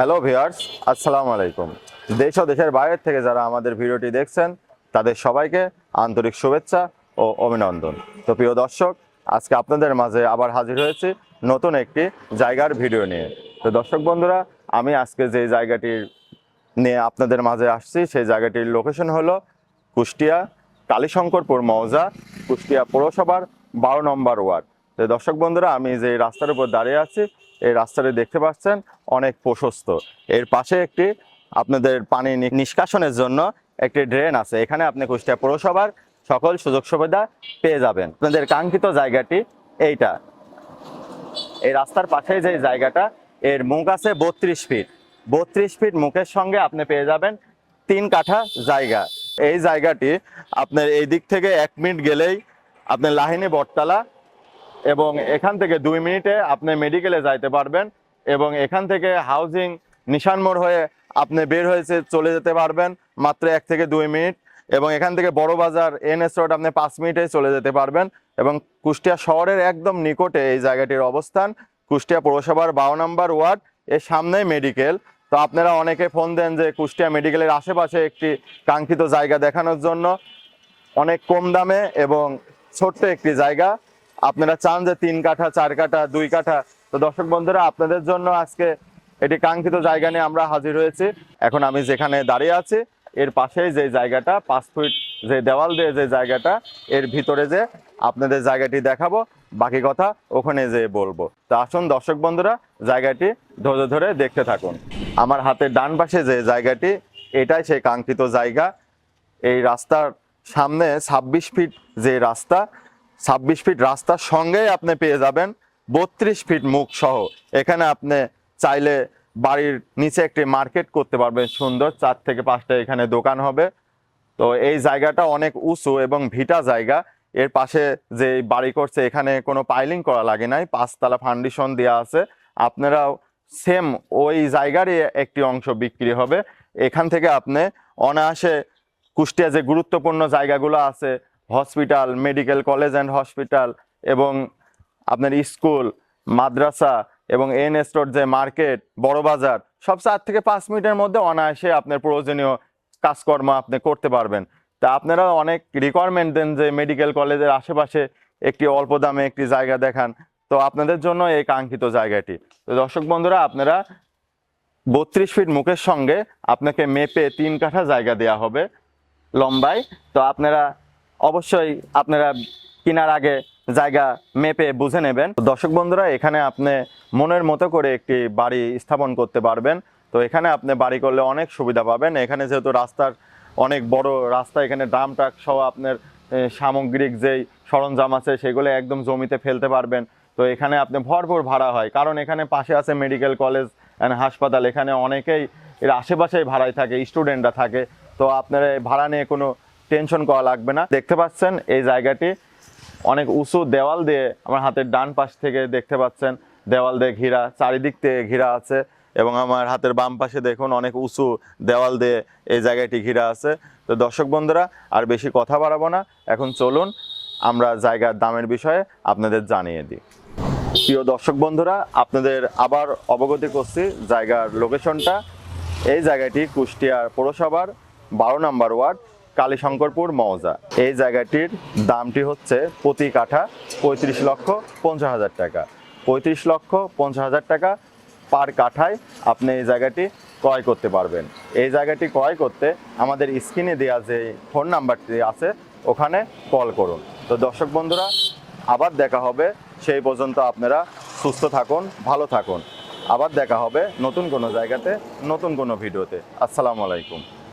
Hello viewers, আসসালামু আলাইকুম। দেশ ও দেশের বাইরের থেকে যারা আমাদের ভিডিওটি দেখছেন, তাদের সবাইকে আন্তরিক শুভেচ্ছা ও অভিনন্দন। তো প্রিয় দর্শক, আজকে আপনাদের মাঝে আবার হাজির হয়েছি নতুন একটি জায়গার ভিডিও নিয়ে। তো দর্শক বন্ধুরা, আমি আজকে যে জায়গাটির নিয়ে আপনাদের মাঝে আসছি, সেই জায়গাটির লোকেশন হলো কুষ্টিয়া কালীশঙ্করপুর মৌজা, কুষ্টিয়া পৌরসভার বারো নম্বর ওয়ার্ড। তো দর্শক বন্ধুরা, আমি যে রাস্তার উপর দাঁড়িয়ে আছি এই রাস্তাটি দেখতে পাচ্ছেন, অনেক প্রশস্ত। এর পাশে একটি আপনাদের পানি নিষ্কাশনের জন্য একটি ড্রেন আছে। এখানে আপনি কুষ্টিয়া পৌরসভার সকল সুযোগ সুবিধা পেয়ে যাবেন। আপনাদের কাঙ্ক্ষিত জায়গাটি এইটা। এই রাস্তার পাশে যে জায়গাটা, এর মুখ আছে বত্রিশ ফিট। বত্রিশ ফিট মুখের সঙ্গে আপনি পেয়ে যাবেন তিন কাঠা জায়গা। এই জায়গাটি আপনার এই দিক থেকে এক মিনিট গেলেই আপনার লাহিনী বটতলা এবং এখান থেকে দুই মিনিটে আপনি মেডিকেলে যাইতে পারবেন এবং এখান থেকে হাউজিং নিশান মোড় হয়ে আপনি বের হয়েছে চলে যেতে পারবেন মাত্র এক থেকে দুই মিনিট এবং এখান থেকে বড় বাজার এনএস রোড আপনি পাঁচ মিনিটেই চলে যেতে পারবেন এবং কুষ্টিয়া শহরের একদম নিকটে এই জায়গাটির অবস্থান, কুষ্টিয়া পৌরসভার বারো নম্বর ওয়ার্ড, এর সামনেই মেডিকেল তো আপনারা অনেকে ফোন দেন যে কুষ্টিয়া মেডিকেলের আশেপাশে একটি কাঙ্ক্ষিত জায়গা দেখানোর জন্য। অনেক কম দামে এবং ছোট্ট একটি জায়গা। আপনারা চান যে তিন কাঠা, চার কাঠা, দুই কাঠা। তো দর্শক বন্ধুরা, আপনাদের জন্য আজকে এটি কাঙ্ক্ষিত জায়গা নিয়ে আমরা হাজির হয়েছি। এখন আমি যেখানে দাঁড়িয়ে আছি, এর পাশেই যে জায়গাটা, পাঁচ ফুট যে দেওয়াল দিয়ে যে জায়গাটা, এর ভিতরে যে আপনাদের জায়গাটি দেখাবো, বাকি কথা ওখানে যে বলব। তো আসুন দর্শক বন্ধুরা, জায়গাটি ধরে ধরে দেখতে থাকুন। আমার হাতের ডান পাশে যে জায়গাটি, এটাই সেই কাঙ্ক্ষিত জায়গা। এই রাস্তার সামনে ছাব্বিশ ফিট যে রাস্তা ছাব্বিশ ফিট রাস্তার সঙ্গেই আপনি পেয়ে যাবেন বত্রিশ ফিট মুখ সহ। এখানে আপনি চাইলে বাড়ির নিচে একটি মার্কেট করতে পারবেন, সুন্দর চার থেকে পাঁচটা এখানে দোকান হবে। তো এই জায়গাটা অনেক উঁচু এবং ভিটা জায়গা। এর পাশে যে বাড়ি করছে, এখানে কোনো পাইলিং করা লাগে নাই, পাঁচতলা ফাউন্ডেশন দেওয়া আছে। আপনারাও সেম ওই জায়গারই একটি অংশ বিক্রি হবে। এখান থেকে আপনি অনায়াসে কুষ্টিয়া যে গুরুত্বপূর্ণ জায়গাগুলো আছে hospital, medical college and hospital এবং আপনার স্কুল, মাদ্রাসা এবং এন স্টোর যে মার্কেট, বড় বাজার, সব চার থেকে পাঁচ মিনিটের মধ্যে অনায়াসে আপনার প্রয়োজনীয় কাজকর্ম আপনি করতে পারবেন। তা আপনারা অনেক রিকোয়ারমেন্ট দেন যে মেডিকেল কলেজের আশেপাশে একটি অল্প দামে একটি জায়গা দেখান। তো আপনাদের জন্য এই কাঙ্ক্ষিত জায়গাটি। তো দর্শক বন্ধুরা, আপনারা বত্রিশ ফিট মুখের সঙ্গে আপনাকে মেপে তিন কাঠা জায়গা দেওয়া হবে লম্বায়। তো আপনারা অবশ্যই আপনারা কেনার আগে জায়গা মেপে বুঝে নেবেন। দর্শক বন্ধুরা, এখানে আপনি মনের মতো করে একটি বাড়ি স্থাপন করতে পারবেন। তো এখানে আপনি বাড়ি করলে অনেক সুবিধা পাবেন। এখানে যেহেতু রাস্তার অনেক বড় রাস্তা, এখানে ড্রাম ট্রাক সহ আপনার সামগ্রিক যেই সরঞ্জাম আছে, সেগুলো একদম জমিতে ফেলতে পারবেন। তো এখানে আপনি ভরপুর ভাড়া হয়। কারণ এখানে পাশে আছে মেডিকেল কলেজ অ্যান্ড হাসপাতাল। এখানে অনেকেই এর আশেপাশেই ভাড়ায় থাকে, স্টুডেন্টরা থাকে। তো আপনারা ভাড়া নিয়ে কোনো টেনশন করা লাগবে না। দেখতে পাচ্ছেন এই জায়গাটি, অনেক উঁচু দেওয়াল দিয়ে আমার হাতের ডান পাশ থেকে দেখতে পাচ্ছেন, দেওয়াল দিয়ে ঘেরা, চারিদিক থেকে ঘেরা আছে এবং আমার হাতের বাম পাশে দেখুন অনেক উঁচু দেওয়াল দিয়ে এই জায়গাটি ঘেরা আছে। তো দর্শক বন্ধুরা, আর বেশি কথা বাড়াবো না, এখন চলুন আমরা জায়গার দামের বিষয়ে আপনাদের জানিয়ে দিই। প্রিয় দর্শক বন্ধুরা, আপনাদের আবার অবগতি করছি জায়গার লোকেশনটা। এই জায়গাটি কুষ্টিয়ার পৌরসভার বারো নম্বর ওয়ার্ড। কালীশঙ্করপুর মৌজা এই জায়গাটির দামটি হচ্ছে প্রতি কাঠা পঁয়ত্রিশ লক্ষ পঞ্চাশ হাজার টাকা। পঁয়ত্রিশ লক্ষ পঞ্চাশ হাজার টাকা পার কাঠায় আপনি এই জায়গাটি ক্রয় করতে পারবেন। এই জায়গাটি ক্রয় করতে আমাদের স্ক্রিনে দেওয়া যে ফোন নাম্বারটি আছে, ওখানে কল করুন। তো দর্শক বন্ধুরা, আবার দেখা হবে। সেই পর্যন্ত আপনারা সুস্থ থাকুন, ভালো থাকুন। আবার দেখা হবে নতুন কোনো জায়গাতে, নতুন কোনো ভিডিওতে। আসসালামু আলাইকুম।